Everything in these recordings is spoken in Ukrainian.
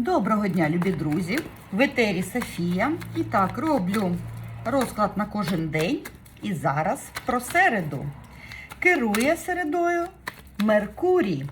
Доброго дня, любі друзі! В етері Софія. І так, роблю розклад на кожен день. І зараз про середу. Керує середою Меркурій.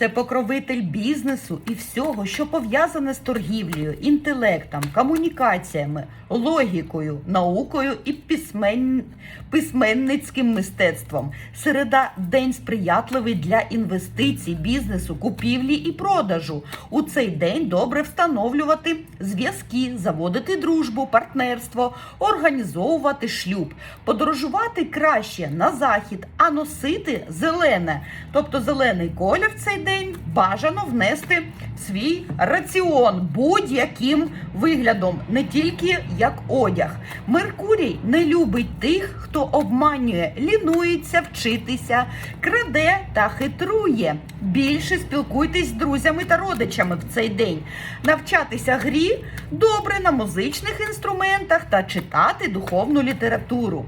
Це покровитель бізнесу і всього, що пов'язане з торгівлею, інтелектом, комунікаціями, логікою, наукою і письмен... письменницьким мистецтвом. Середа день сприятливий для інвестицій, бізнесу, купівлі і продажу. У цей день добре встановлювати зв'язки, заводити дружбу, партнерство, організовувати шлюб, подорожувати краще на захід, а носити зелене, тобто зелений колір в цей день бажано внести в свій раціон будь-яким виглядом, не тільки як одяг. Меркурій не любить тих, хто обманює, лінується вчитися, краде та хитрує. Більше спілкуйтесь з друзями та родичами в цей день. Навчатися грі добре на музичних інструментах та читати духовну літературу.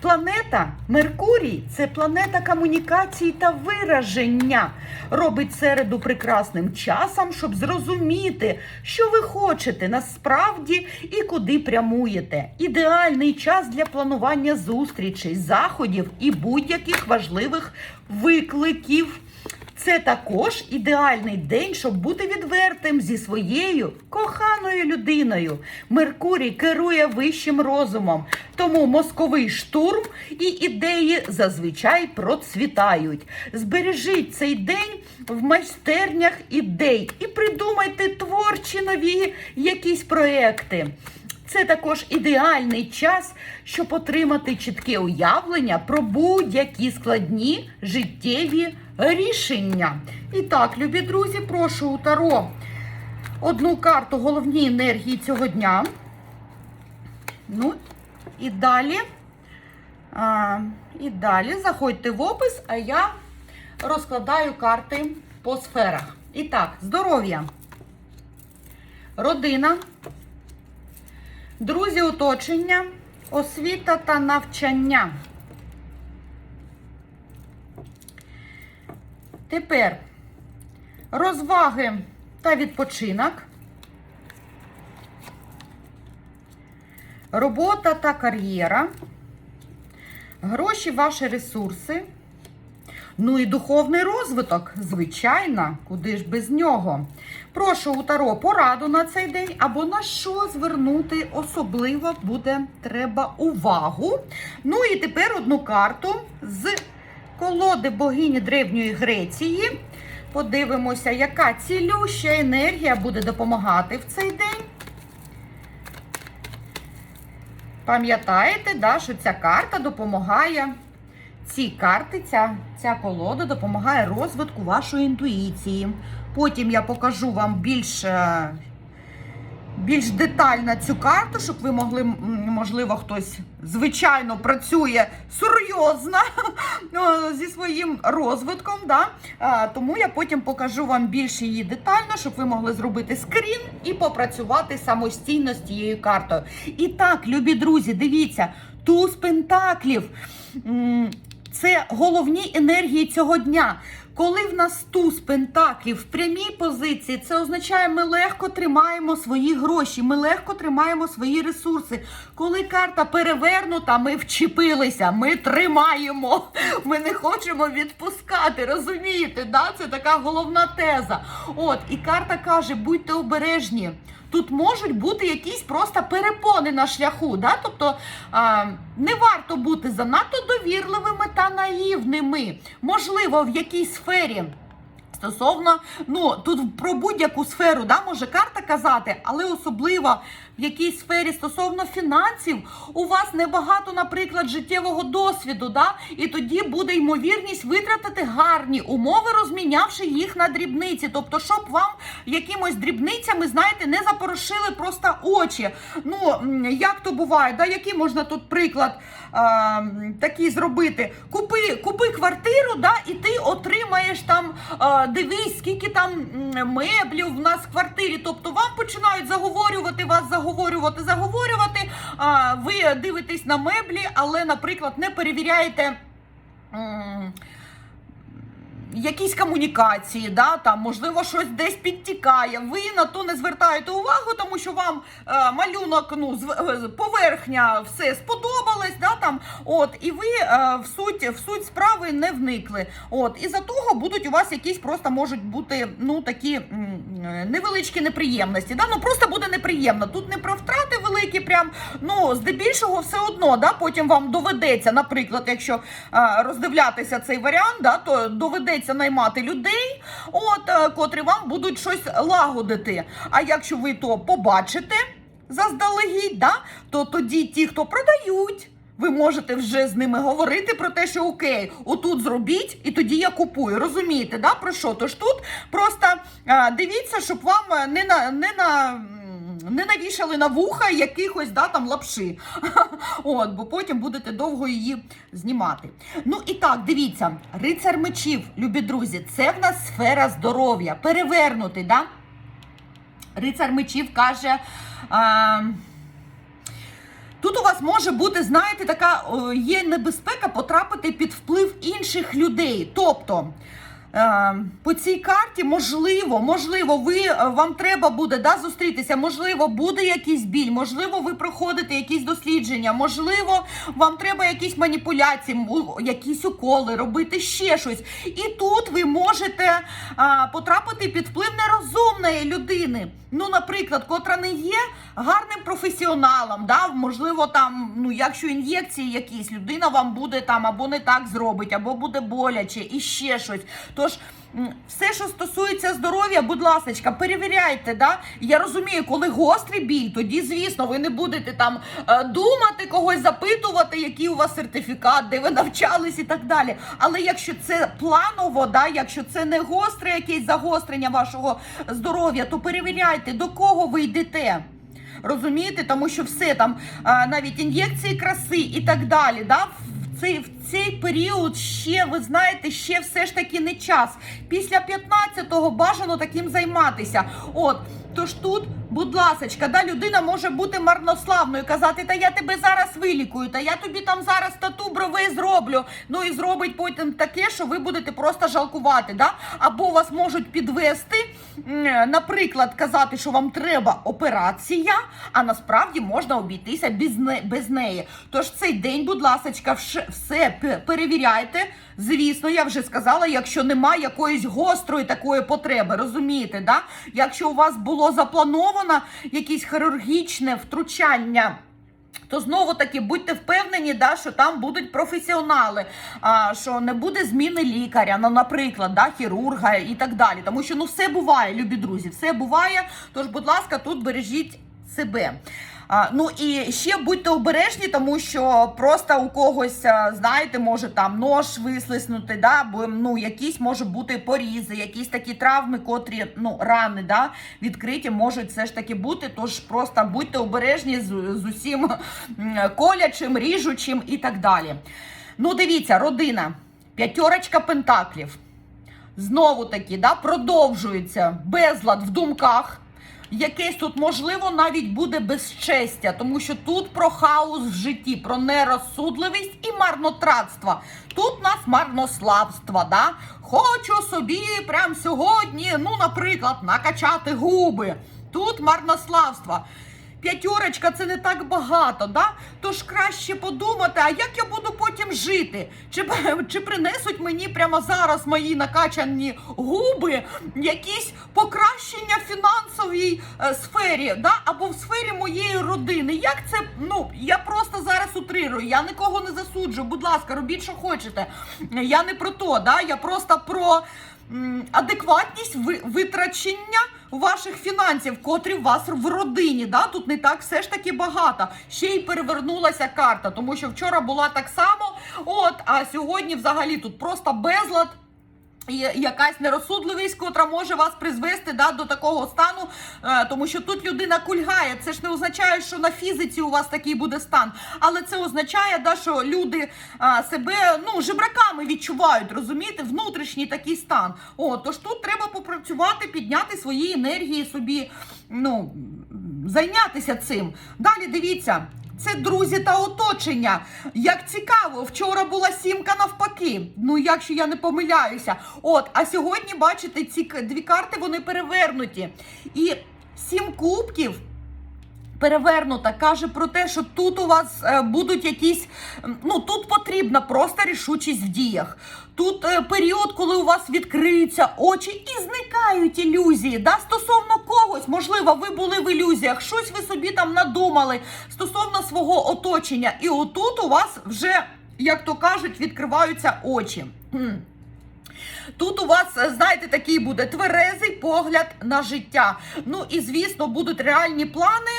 Планета Меркурій це планета комунікації та вираження. Робить середу прекрасним часом, щоб зрозуміти, що ви хочете насправді і куди прямуєте. Ідеальний час для планування зустрічей, заходів і будь-яких важливих викликів. Це також ідеальний день, щоб бути відвертим зі своєю коханою людиною. Меркурій керує вищим розумом, тому мозковий штурм і ідеї зазвичай процвітають. Збережіть цей день в майстернях ідей і придумайте творчі нові якісь проекти. Це також ідеальний час, щоб отримати чітке уявлення про будь-які складні життєві рішення. І так, любі друзі, прошу у Таро одну карту головні енергії цього дня. Ну, і далі. А, і далі заходьте в опис, а я розкладаю карти по сферах. І так, здоров'я, родина. Друзі, оточення, освіта та навчання. Тепер розваги та відпочинок. Робота та кар'єра. Гроші, ваші ресурси. Ну і духовний розвиток, звичайно, куди ж без нього. Прошу у Таро пораду на цей день, або на що звернути особливо буде треба увагу. Ну і тепер одну карту з колоди богині Древньої Греції. Подивимося, яка цілюща енергія буде допомагати в цей день. Пам'ятаєте, да, що ця карта допомагає ці карти, ця, ця колода допомагає розвитку вашої інтуїції. Потім я покажу вам більш, е, більш детально цю карту, щоб ви могли, можливо, хтось звичайно працює серйозно ну, зі своїм розвитком. Да? Тому я потім покажу вам більш її детально, щоб ви могли зробити скрін і попрацювати самостійно з цією картою. І так, любі друзі, дивіться, туз пентаклів. Це головні енергії цього дня. Коли в нас туз пентаклів в прямій позиції, це означає, ми легко тримаємо свої гроші, ми легко тримаємо свої ресурси. Коли карта перевернута, ми вчепилися, ми тримаємо, ми не хочемо відпускати. Розумієте? да? Це така головна теза. От, і карта каже: будьте обережні. Тут можуть бути якісь просто перепони на шляху. Да? Тобто а, не варто бути занадто довірливими та наївними. Можливо, в якійсь сфері. Стосовно, ну тут про будь-яку сферу да, може карта казати, але особливо в якійсь сфері стосовно фінансів, у вас небагато, наприклад, життєвого досвіду, да, і тоді буде ймовірність витратити гарні умови, розмінявши їх на дрібниці. Тобто, щоб вам якимось дрібницями, знаєте, не запорошили просто очі. Ну, як то буває, да, який можна тут приклад а, такий зробити? Купи, купи квартиру, да, і ти отримаєш там. А, дивись, скільки там меблів в нас в квартирі. Тобто вам починають заговорювати вас, заговорювати, заговорювати. А, ви дивитесь на меблі, але, наприклад, не перевіряєте. Якісь комунікації, да, там, можливо, щось десь підтікає. Ви на то не звертаєте увагу, тому що вам е, малюнок, ну, зв- е, поверхня все сподобалось, да, там, от, і ви е, в, суть, в суть справи не вникли. От, і за того будуть у вас якісь просто можуть бути ну, такі м, невеличкі неприємності. Да? Ну, просто буде неприємно. Тут не про втрати великі, прям, ну, здебільшого все одно, да, потім вам доведеться, наприклад, якщо е, роздивлятися цей варіант, да, то доведеться наймати людей, от, е, котрі вам будуть щось лагодити. А якщо ви то побачите заздалегідь, да, то тоді ті, хто продають. Ви можете вже з ними говорити про те, що окей, отут зробіть, і тоді я купую. Розумієте, да, про що? Тож тут просто а, дивіться, щоб вам е, не на не на. М, Не навішали на вуха якихось да, там лапши. От, бо потім будете довго її знімати. Ну і так, дивіться, рицар мечів, любі друзі, це в нас сфера здоров'я. Перевернутий, да? Рицар мечів каже. А, Тут у вас може бути, знаєте, така є небезпека потрапити під вплив інших людей. Тобто по цій карті можливо, можливо, ви е, вам треба буде да, зустрітися, можливо, буде якийсь біль, можливо, ви проходите якісь дослідження, можливо, вам треба якісь маніпуляції, якісь уколи, робити ще щось. І тут ви можете а, потрапити під вплив нерозумної людини. Ну, наприклад, котра не є гарним професіоналом, да? можливо, там, ну, якщо ін'єкції якісь, людина вам буде там або не так зробить, або буде боляче, і ще щось. Тож, все, що стосується здоров'я, будь ласка, перевіряйте. Да? Я розумію, коли гострий біль, тоді, звісно, ви не будете там е, думати, когось запитувати, який у вас сертифікат, де ви навчались і так далі. Але якщо це планово, да, якщо це не гостре якесь загострення вашого здоров'я, то перевіряйте, до кого ви йдете. Розумієте, тому що все там, навіть ін'єкції краси і так далі. Да? В цей, цей період ще, ви знаєте, ще все ж таки не час. Після 15-го бажано таким займатися. От, тож тут, будь ласочка, да, людина може бути марнославною, казати, та я тебе зараз вилікую, та я тобі там зараз тату брови зроблю. Ну і зробить потім таке, що ви будете просто жалкувати. Да? Або вас можуть підвести, наприклад, казати, що вам треба операція, а насправді можна обійтися без, не, без неї. Тож цей день, будь ласка, все перевіряйте. Звісно, я вже сказала, якщо немає якоїсь гострої такої потреби, розумієте, да? Якщо у вас було заплановано якесь хірургічне втручання. То знову таки будьте впевнені, да, що там будуть професіонали, а, що не буде зміни лікаря, ну, наприклад, да, хірурга і так далі. Тому що ну все буває, любі друзі, все буває. Тож, будь ласка, тут бережіть себе. А, ну і ще будьте обережні, тому що просто у когось, знаєте, може там нож вислиснути, да, бо ну, якісь може бути порізи, якісь такі травми, котрі ну, рани да, відкриті можуть все ж таки бути. Тож просто будьте обережні з, з усім колячим, ріжучим і так далі. Ну, дивіться, родина, п'ятерочка пентаклів. Знову таки, да, продовжується безлад в думках. Якесь тут, можливо, навіть буде безчестя, тому що тут про хаос в житті, про нерозсудливість і марнотратство. Тут нас марнославство, да? Хочу собі прямо сьогодні, ну, наприклад, накачати губи. Тут марнославство. П'ятерочка це не так багато, да? Тож краще подумати, а як я буду потім жити? Чи, чи принесуть мені прямо зараз мої накачані губи якісь покращення в фінансовій е, сфері, да? або в сфері моєї родини? Як це? Ну, я просто зараз утрирую, я нікого не засуджую. Будь ласка, робіть, що хочете. Я не про то, да? я просто про м, адекватність витрачення ваших фінансів, котрі у вас в родині. Да? Тут не так все ж таки багато. Ще й перевернулася карта, тому що вчора була так само, от, а сьогодні взагалі тут просто безлад. Якась нерозсудливість, котра може вас призвести да, до такого стану, е, тому що тут людина кульгає. Це ж не означає, що на фізиці у вас такий буде стан. Але це означає, да, що люди е, себе ну, жебраками відчувають, розумієте, внутрішній такий стан. О, тож тут треба попрацювати, підняти свої енергії собі, ну, зайнятися цим. Далі дивіться. Це друзі та оточення. Як цікаво, вчора була сімка навпаки. Ну, якщо я не помиляюся. От, а сьогодні, бачите, ці дві карти вони перевернуті. І сім кубків перевернута, каже про те, що тут у вас е, будуть якісь. Ну тут потрібна просто рішучість в діях. Тут е, період, коли у вас відкриються очі і зникають ілюзії. Да? Стосовно когось, можливо, ви були в ілюзіях, щось ви собі там надумали стосовно свого оточення. І отут у вас вже, як то кажуть, відкриваються очі. Тут у вас, е, знаєте, такий буде тверезий погляд на життя. Ну і звісно, будуть реальні плани,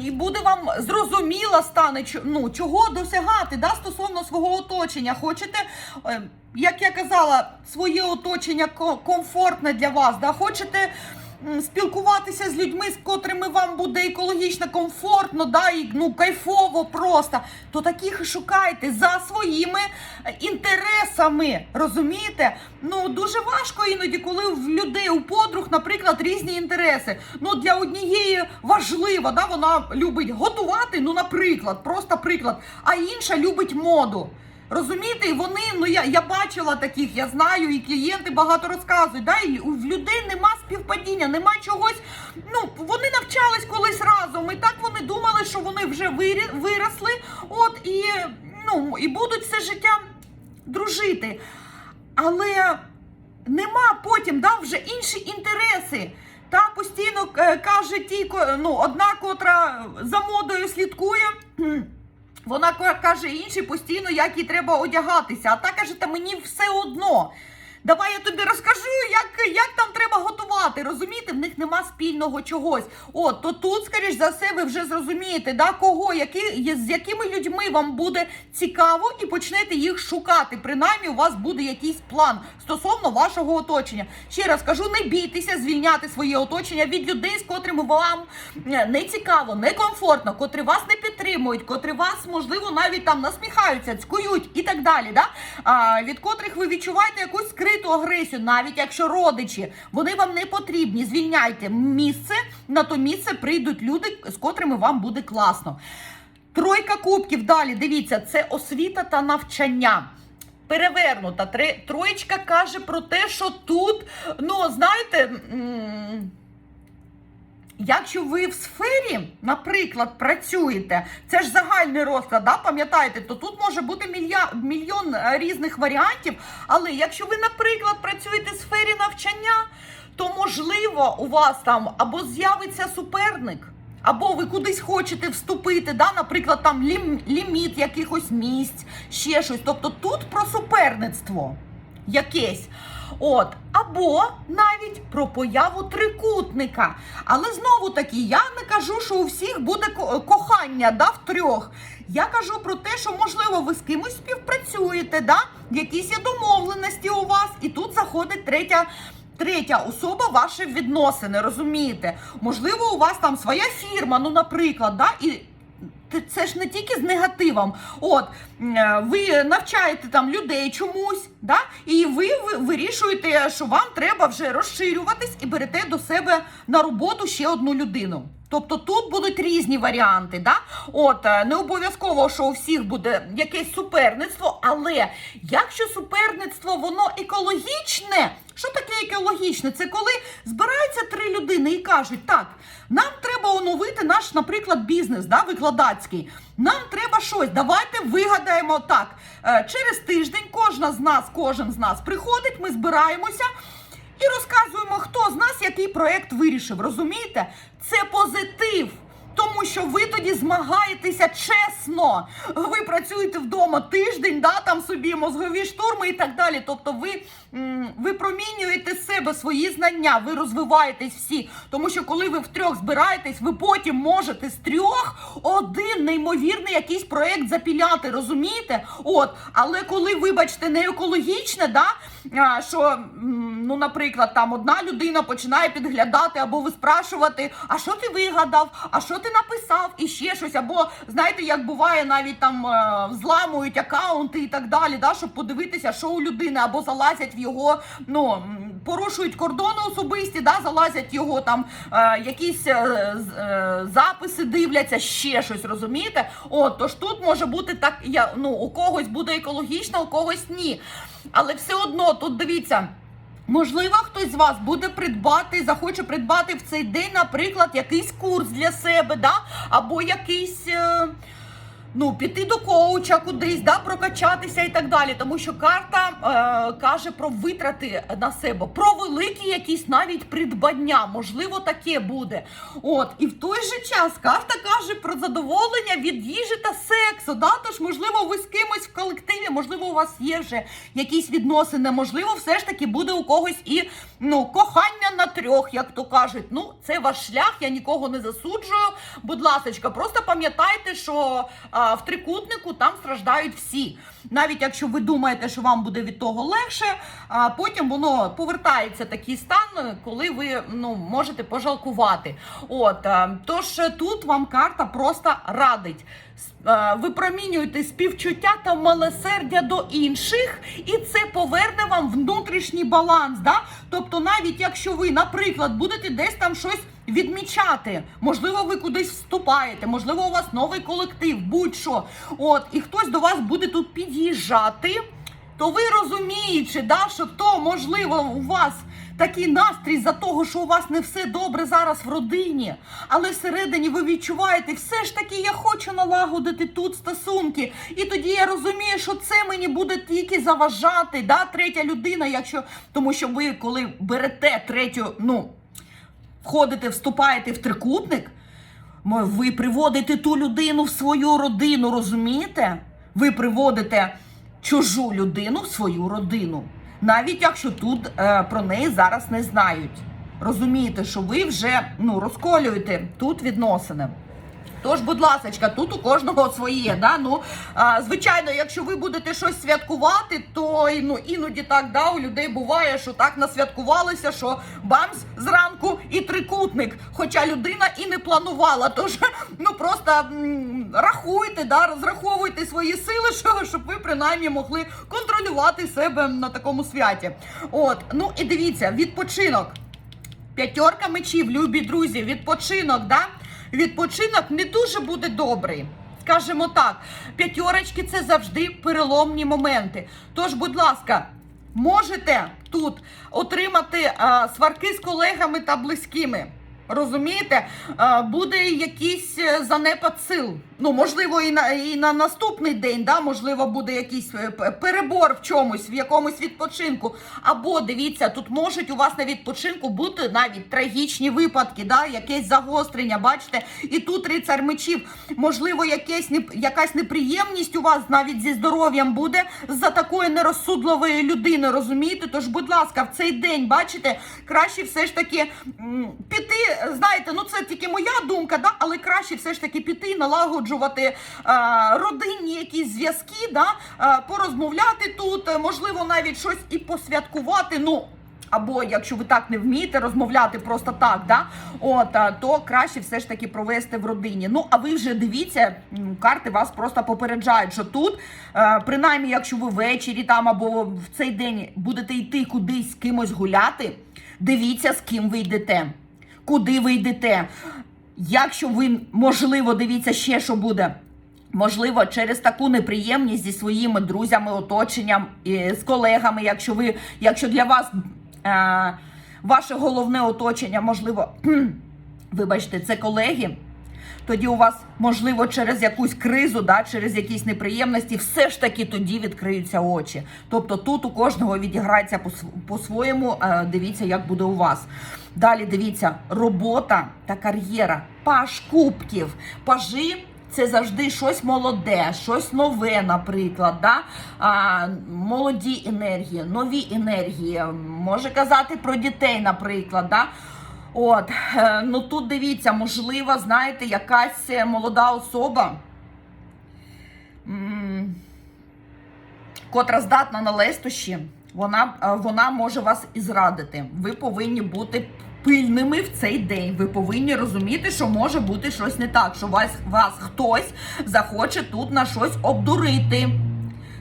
і буде вам зрозуміло стане, ну, чого досягати да, стосовно свого оточення. Хочете, е, як я казала, своє оточення комфортне для вас. Да? Хочете спілкуватися з людьми, з котрими вам буде екологічно комфортно, да, і ну кайфово просто, то таких і шукайте за своїми е, інтересами. Розумієте? Ну дуже важко іноді, коли в людей, у подруг, наприклад, різні інтереси. Ну для однієї важливо, да, вона любить готувати, ну, наприклад, просто приклад, а інша любить моду. Розумієте, вони, ну я, я бачила таких, я знаю, і клієнти багато розказують. Да? І в людей нема співпадіння, нема чогось. Ну, вони навчались колись разом, і так вони думали, що вони вже виросли, от і, ну, і будуть все життя дружити. Але нема потім да, вже інші інтереси. Та постійно е, каже ті, ну, одна, котра за модою слідкує. Вона ка- каже інші постійно, як їй треба одягатися. А та каже, та мені все одно. Давай я тобі розкажу, як, як там треба готувати. Розумієте, в них нема спільного чогось. От, то тут, скоріш за все, ви вже зрозумієте, да, кого, які, з якими людьми вам буде цікаво, і почнете їх шукати. Принаймні, у вас буде якийсь план стосовно вашого оточення. Ще раз кажу, не бійтеся звільняти своє оточення від людей, з котрими вам е, не цікаво, не комфортно, котрі вас не підтримують, котрі вас, можливо, навіть там насміхаються, цькують і так далі. Да? А, від котрих ви відчуваєте якусь скриту агресію, навіть якщо родичі, вони вам не потрібні. Звільняйте місце, на то місце прийдуть люди, з котрими вам буде класно. Тройка кубків далі. Дивіться, це освіта та навчання. Перевернута. Троєчка каже про те, що тут, ну, знаєте. Якщо ви в сфері, наприклад, працюєте, це ж загальний розклад, да, пам'ятаєте, то тут може бути мілья, мільйон різних варіантів. Але якщо ви, наприклад, працюєте в сфері навчання, то можливо у вас там або з'явиться суперник, або ви кудись хочете вступити, да, наприклад, там лім, ліміт якихось місць, ще щось. Тобто тут про суперництво якесь. От, або навіть про появу трикутника. Але знову таки, я не кажу, що у всіх буде ко- кохання да, в трьох. Я кажу про те, що можливо ви з кимось співпрацюєте, да? якісь є домовленості у вас, і тут заходить третя. Третя особа ваші відносини, розумієте? Можливо, у вас там своя фірма, ну, наприклад, да? і це ж не тільки з негативом. От е, ви навчаєте там людей чомусь, да? і ви, ви вирішуєте, що вам треба вже розширюватись і берете до себе на роботу ще одну людину. Тобто тут будуть різні варіанти. Да? От е, не обов'язково, що у всіх буде якесь суперництво, але якщо суперництво воно екологічне, що таке екологічне? Це коли збираються три людини і кажуть, так, нам треба оновити наш, наприклад, бізнес, да, викладацький. Нам треба щось. Давайте вигадаємо так. е, Через тиждень кожна з нас, кожен з нас приходить, ми збираємося. І розказуємо, хто з нас який проект вирішив. Розумієте? Це позитив. Тому що ви тоді змагаєтеся чесно. Ви працюєте вдома тиждень, да, там собі мозгові штурми і так далі. Тобто ви, ви промінюєте себе свої знання, ви розвиваєтесь всі. Тому що коли ви втрьох збираєтесь, ви потім можете з трьох один неймовірний якийсь проект запіляти, розумієте? От, але коли, вибачте, не екологічне, да, що, ну, наприклад, там одна людина починає підглядати або виспрашувати, а що ти вигадав, а що ти написав, і ще щось, або знаєте, як буває, навіть там е, взламують акаунти і так далі, да, щоб подивитися, що у людини, або залазять його ну, порушують кордони особисті, да, залазять його там, е, якісь е, е, записи дивляться, ще щось, розумієте? От, тож тут може бути так, я, ну, у когось буде екологічно, у когось ні. Але все одно тут дивіться. Можливо, хтось з вас буде придбати, захоче придбати в цей день, наприклад, якийсь курс для себе, да? або якийсь. Е... Ну, піти до коуча кудись, да, прокачатися і так далі. Тому що карта е, каже про витрати на себе, про великі якісь навіть придбання. Можливо, таке буде. От, і в той же час карта каже про задоволення від їжі та сексу. Да? Тож, можливо, ви з кимось в колективі, можливо, у вас є вже якісь відносини, можливо, все ж таки буде у когось і ну, кохання на трьох, як то кажуть. Ну, це ваш шлях, я нікого не засуджую. Будь ласочка, просто пам'ятайте, що в трикутнику там страждають всі. Навіть якщо ви думаєте, що вам буде від того легше, а потім воно повертається такий стан, коли ви ну, можете пожалкувати. От, тож тут вам карта просто радить. Випромінюйте співчуття та милосердя до інших, і це поверне вам внутрішній баланс. Да? Тобто, навіть якщо ви, наприклад, будете десь там щось відмічати, можливо, ви кудись вступаєте, можливо, у вас новий колектив, будь-що. От, і хтось до вас буде тут під'їжджати, то ви розумієте, да, що то можливо у вас такий настрій за того, що у вас не все добре зараз в родині, але всередині ви відчуваєте, все ж таки я хочу налагодити тут стосунки. І тоді я розумію, що це мені буде тільки заважати, да, третя людина, якщо тому що ви, коли берете третю, ну входите, вступаєте в трикутник, ви приводите ту людину в свою родину, розумієте? Ви приводите чужу людину в свою родину, навіть якщо тут е, про неї зараз не знають. Розумієте, що ви вже ну, розколюєте тут відносини. Тож, будь ласка, тут у кожного своє. Да? Ну, а, звичайно, якщо ви будете щось святкувати, то ну, іноді так да, у людей буває, що так насвяткувалися, що бамс зранку і трикутник. Хоча людина і не планувала. Тож ну просто м, рахуйте, да, розраховуйте свої сили, що, щоб ви принаймні могли контролювати себе на такому святі. От, ну і дивіться, відпочинок. П'ятерка мечів, любі друзі, відпочинок, да? Відпочинок не дуже буде добрий. Скажімо так, п'ятерочки це завжди переломні моменти. Тож, будь ласка, можете тут отримати сварки з колегами та близькими. Розумієте, буде якийсь е, занепад сил. Ну, можливо, і на і на наступний день, да, можливо, буде якийсь е, перебор в чомусь, в якомусь відпочинку. Або дивіться, тут можуть у вас на відпочинку бути навіть трагічні випадки, да, якесь загострення. Бачите, і тут рицар мечів, можливо, якесь якась неприємність у вас навіть зі здоров'ям буде за такої нерозсудливої людини. Розумієте? Тож, будь ласка, в цей день, бачите, краще все ж таки м, Знаєте, ну це тільки моя думка, да, але краще все ж таки піти, налагоджувати е, родинні якісь зв'язки, да, е, порозмовляти тут, е, можливо, навіть щось і посвяткувати. Ну. Або якщо ви так не вмієте розмовляти просто так, да, от, то краще все ж таки провести в родині. Ну, а ви вже дивіться, карти вас просто попереджають, що тут, принаймні, якщо ви ввечері там або в цей день будете йти кудись з кимось гуляти, дивіться, з ким ви йдете, куди ви йдете. Якщо ви, можливо, дивіться ще, що буде. Можливо, через таку неприємність зі своїми друзями, оточенням, з колегами, якщо ви, якщо для вас е, ваше головне оточення, можливо, вибачте, це колеги, тоді у вас, можливо, через якусь кризу, да, через якісь неприємності, все ж таки тоді відкриються очі. Тобто тут у кожного відіграється по- по-своєму, е, дивіться, як буде у вас. Далі дивіться, робота та кар'єра, паш кубків, пажі. Це завжди щось молоде, щось нове, наприклад, да? а, молоді енергії, нові енергії. Може казати про дітей, наприклад. Да? От, е, ну тут дивіться, можливо, знаєте, якась е, молода особа, котра здатна на лестощі, вона, е, вона може вас і зрадити. Ви повинні бути пильними в цей день. Ви повинні розуміти, що може бути щось не так, що вас, вас хтось захоче тут на щось обдурити.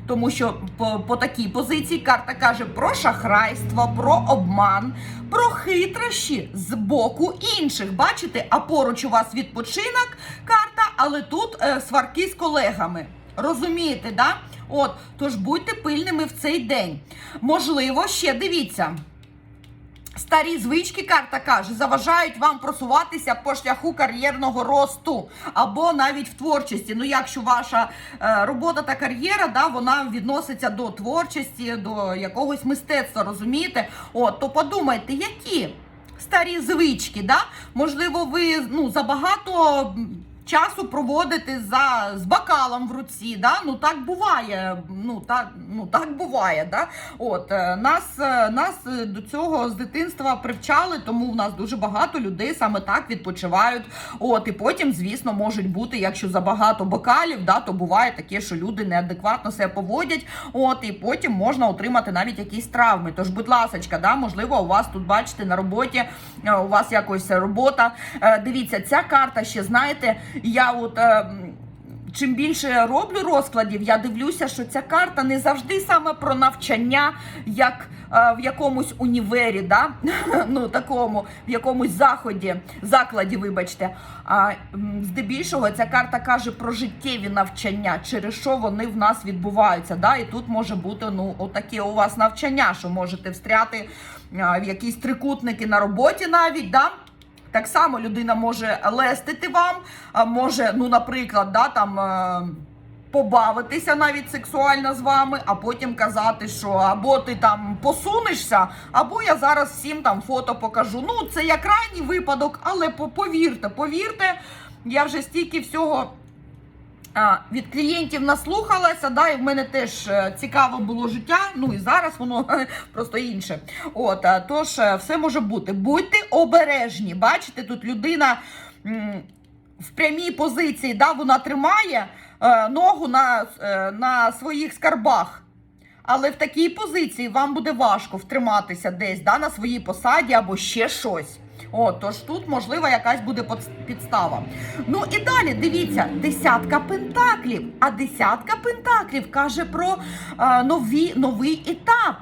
Тому що по, по такій позиції карта каже про шахрайство, про обман, про хитрощі з боку інших. Бачите, а поруч у вас відпочинок карта, але тут е, сварки з колегами. Розумієте, да? От, тож будьте пильними в цей день. Можливо, ще дивіться. Старі звички, карта каже, заважають вам просуватися по шляху кар'єрного росту або навіть в творчості. Ну, якщо ваша е, робота та кар'єра, да, вона відноситься до творчості, до якогось мистецтва, розумієте? От, то подумайте, які старі звички, да? можливо, ви ну, забагато. Часу проводити за з бокалом в руці, да? ну так буває. Ну так, ну так буває. Да? От е, нас, е, нас е, до цього з дитинства привчали, тому в нас дуже багато людей саме так відпочивають. От і потім, звісно, можуть бути, якщо забагато бокалів, да, то буває таке, що люди неадекватно себе поводять. От і потім можна отримати навіть якісь травми. Тож, будь ласочка, да, можливо, у вас тут бачите на роботі, у вас якось робота. Дивіться, ця карта ще знаєте, я от. е, Чим більше роблю розкладів, я дивлюся, що ця карта не завжди саме про навчання, як е, в якомусь універі, да? ну такому, в якомусь заході, закладі, вибачте. А здебільшого ця карта каже про життєві навчання, через що вони в нас відбуваються. Да? І тут може бути ну, отакі у вас навчання, що можете встряти е, в якісь трикутники на роботі навіть. Да? Так само людина може лестити вам, може, ну, наприклад, да, там. е, Побавитися навіть сексуально з вами, а потім казати, що або ти там посунешся, або я зараз всім там фото покажу. Ну, це як крайній випадок, але повірте, повірте, я вже стільки всього від клієнтів наслухалася, да, і в мене теж е, цікаве було життя. Ну і зараз воно просто інше. От, тож е, все може бути. Будьте обережні. Бачите, тут людина в прямій позиції, да, вона тримає е, ногу на, е, на своїх скарбах. Але в такій позиції вам буде важко втриматися десь да, на своїй посаді або ще щось. О, тож тут, можливо, якась буде підстава. Ну і далі дивіться, десятка пентаклів. А десятка пентаклів каже про а, нові, новий етап.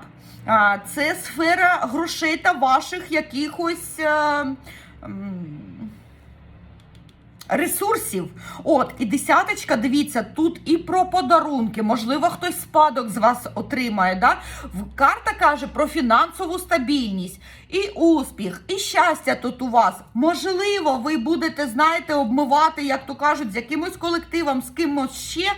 А, це сфера грошей та ваших якихось. А, м, Ресурсів, от і десяточка, дивіться, тут і про подарунки. Можливо, хтось спадок з вас отримає. Да? Карта каже про фінансову стабільність, і успіх, і щастя тут у вас. Можливо, ви будете, знаєте, обмивати, як то кажуть, з якимось колективом, з кимось ще.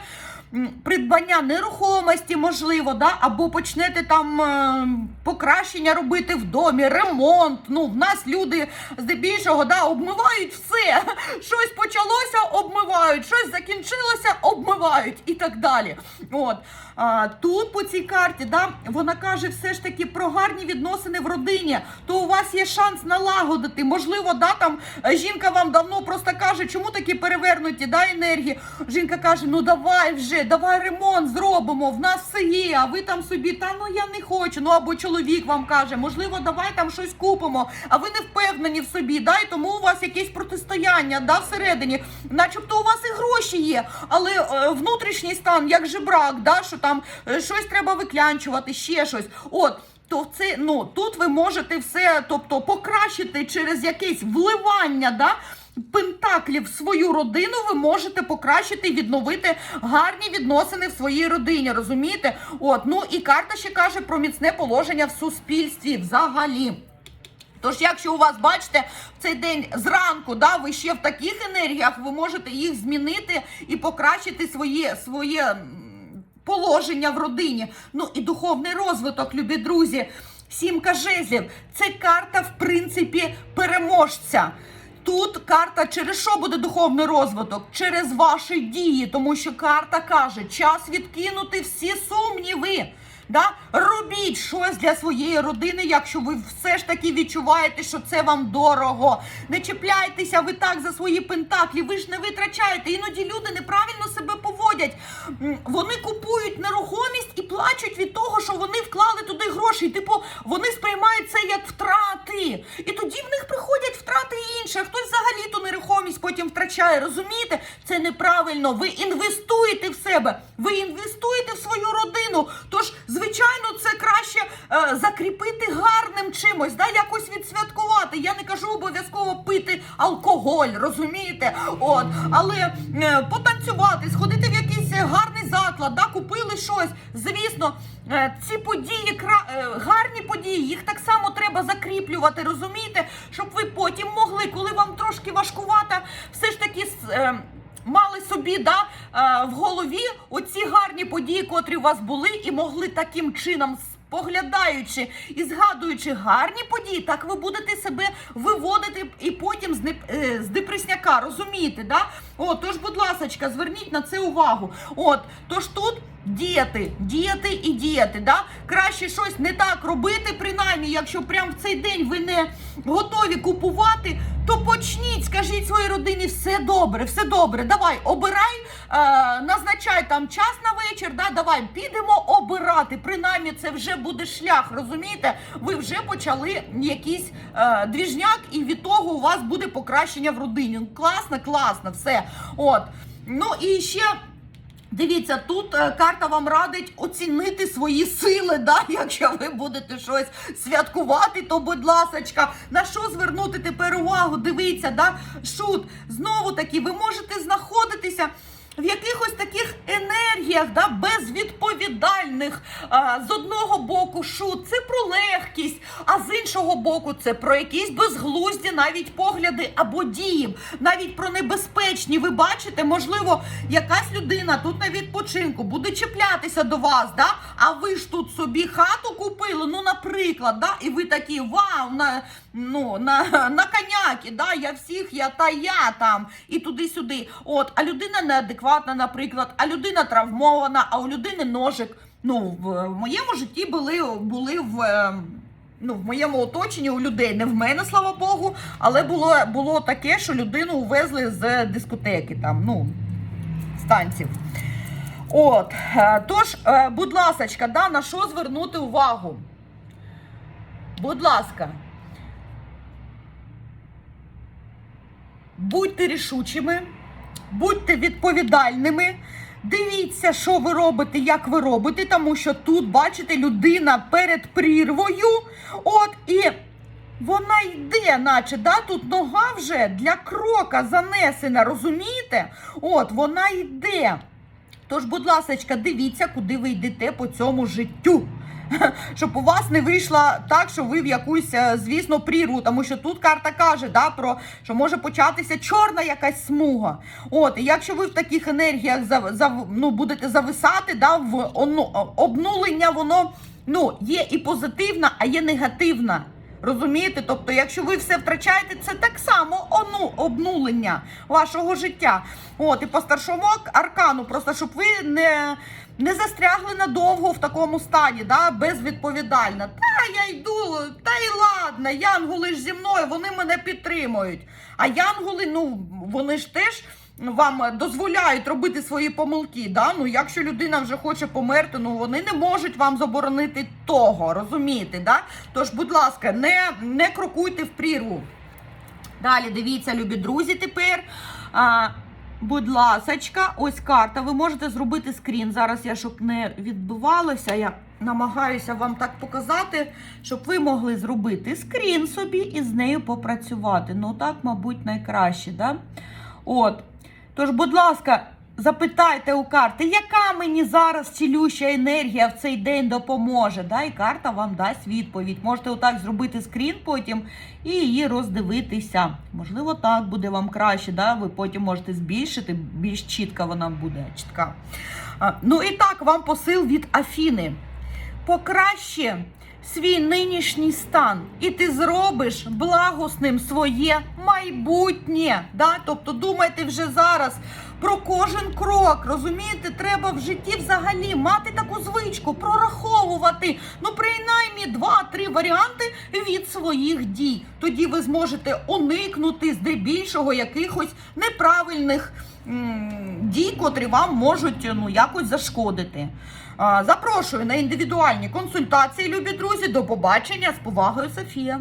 Придбання нерухомості, можливо, да? або почнете там е, покращення робити в домі, ремонт. Ну, в нас люди здебільшого да, обмивають все. Щось почалося, обмивають, щось закінчилося, обмивають і так далі. От. Тут по цій карті, да, вона каже все ж таки про гарні відносини в родині, то у вас є шанс налагодити. Можливо, да, там е, жінка вам давно просто каже, чому такі перевернуті да, енергії. Жінка каже: ну давай вже, давай ремонт зробимо, в нас все є, а ви там собі, та ну я не хочу. Ну або чоловік вам каже, можливо, давай там щось купимо, а ви не впевнені в собі, да, і тому у вас якесь протистояння да, всередині, начебто у вас і гроші є, але е, внутрішній стан, як жебрак, да, що там е, щось треба виклянчувати, ще щось. От. То це ну тут ви можете все, тобто покращити через якесь вливання, да, пентаклів в свою родину. Ви можете покращити і відновити гарні відносини в своїй родині. Розумієте? От ну і карта ще каже про міцне положення в суспільстві взагалі. Тож, якщо у вас, бачите, в цей день зранку, да, ви ще в таких енергіях, ви можете їх змінити і покращити своє, своє положення в родині. Ну і духовний розвиток, любі друзі. Сімка жезлів. Це карта, в принципі, переможця. Тут карта через що буде духовний розвиток? Через ваші дії, тому що карта каже, час відкинути всі сумніви. Да? Робіть щось для своєї родини, якщо ви все ж таки відчуваєте, що це вам дорого. Не чіпляйтеся ви так за свої пентаклі, ви ж не витрачаєте. Іноді люди неправильно себе поводять. вони купують нерухомість і плачуть від того, що вони вклали туди гроші. Типу, вони сприймають це як втрати. І тоді в них приходять втрати інші. А хтось взагалі ту нерухомість потім втрачає. Розумієте? Це неправильно. Ви інвестуєте в себе, ви інвестуєте в свою родину. Тож, звичайно, це краще е, закріпити гарним чимось, да, якось відсвяткувати. Я не кажу обов'язково пити алкоголь, розумієте? От, але е, потанцювати, сходити в якийсь гарний заклад, да, купили щось. Звісно, е, ці події кра- е, гарні події, їх так само треба закріплювати, розумієте, щоб ви потім могли, коли вам трошки важкувато, все ж таки. е, Мали собі да, е, в голові оці гарні події, котрі у вас були, і могли таким чином, споглядаючи і згадуючи гарні події, так ви будете себе виводити і потім з, неп- е, депресняка, розумієте? Да? О, тож, будь ласка, зверніть на це увагу. От, тож тут діяти, діяти і діяти. Да? Краще щось не так робити, принаймні, якщо прямо в цей день ви не готові купувати, то почніть, скажіть своїй родині, все добре, все добре. Давай, обирай, е, назначай там час на вечір. Да? Давай підемо обирати. Принаймні, це вже буде шлях. Розумієте? Ви вже почали якийсь е, двіжняк, і від того у вас буде покращення в родині. Класно, класно, все. От. Ну і ще. Дивіться, тут е, карта вам радить оцінити свої сили. Да? Якщо ви будете щось святкувати, то будь ласочка, на що звернути тепер увагу? Дивіться, да? шут. Знову таки, ви можете знаходитися. В якихось таких енергіях, да, безвідповідальних. А, з одного боку, шут це про легкість, а з іншого боку, це про якісь безглузді навіть погляди або дії, навіть про небезпечні. Ви бачите, можливо, якась людина тут на відпочинку буде чіплятися до вас, да? а ви ж тут собі хату купили, ну, наприклад, да? і ви такі вау, на, ну, на, на коняки, да? я всіх, я та я там, і туди-сюди. От, а людина неадекватна, наприклад, а людина травмована, а у людини ножик. Ну, в, моєму житті були, були в. е, Ну, в моєму оточенні у людей не в мене, слава Богу, але було, було таке, що людину увезли з дискотеки, там, ну, з танців. От, е, тож, е, будь ласочка, да, на що звернути увагу? Будь ласка. Будьте рішучими, будьте відповідальними. Дивіться, що ви робите, як ви робите, тому що тут, бачите, людина перед прірвою. От і вона йде, наче да, тут нога вже для крока занесена, розумієте? От, вона йде. Тож, будь ласка, дивіться, куди ви йдете по цьому життю. Щоб у вас не вийшло так, що ви в якусь, е, звісно, прірву, тому що тут карта каже, да, про що може початися чорна якась смуга. От, і якщо ви в таких енергіях зав, зав, ну, будете зависати, да, в ону, обнулення, воно ну, є і позитивна, а є негативна. Розумієте? Тобто, якщо ви все втрачаєте, це так само ону, обнулення вашого життя. От, і по старшому аркану, просто щоб ви не, не застрягли надовго в такому стані, да, безвідповідально. Та я йду, та й ладно, янголи ж зі мною, вони мене підтримують. А янголи, ну, вони ж теж. Вам дозволяють робити свої помилки. Да? Ну, якщо людина вже хоче померти, ну вони не можуть вам заборонити того, розумієте? Да? Тож, будь ласка, не, не крокуйте в прірву. Далі дивіться, любі друзі, тепер. А, будь ласочка, ось карта. Ви можете зробити скрін. Зараз я, щоб не відбивалося, я намагаюся вам так показати, щоб ви могли зробити скрін собі і з нею попрацювати. Ну, так, мабуть, найкраще. Да? От. Тож, будь ласка, запитайте у карти, яка мені зараз цілюща енергія в цей день допоможе. Да? І карта вам дасть відповідь. Можете отак зробити скрін потім і її роздивитися. Можливо, так буде вам краще. Да? Ви потім можете збільшити, більш чітка вона буде. Чітка. Ну і так, вам посил від Афіни. Покраще свій нинішній стан, і ти зробиш благосним своє майбутнє. Да? Тобто думайте вже зараз про кожен крок. Розумієте, треба в житті взагалі мати таку звичку, прораховувати ну принаймні два-три варіанти від своїх дій. Тоді ви зможете уникнути здебільшого якихось неправильних м, дій, котрі вам можуть ну якось зашкодити. Запрошую на індивідуальні консультації, любі друзі. До побачення з повагою, Софія.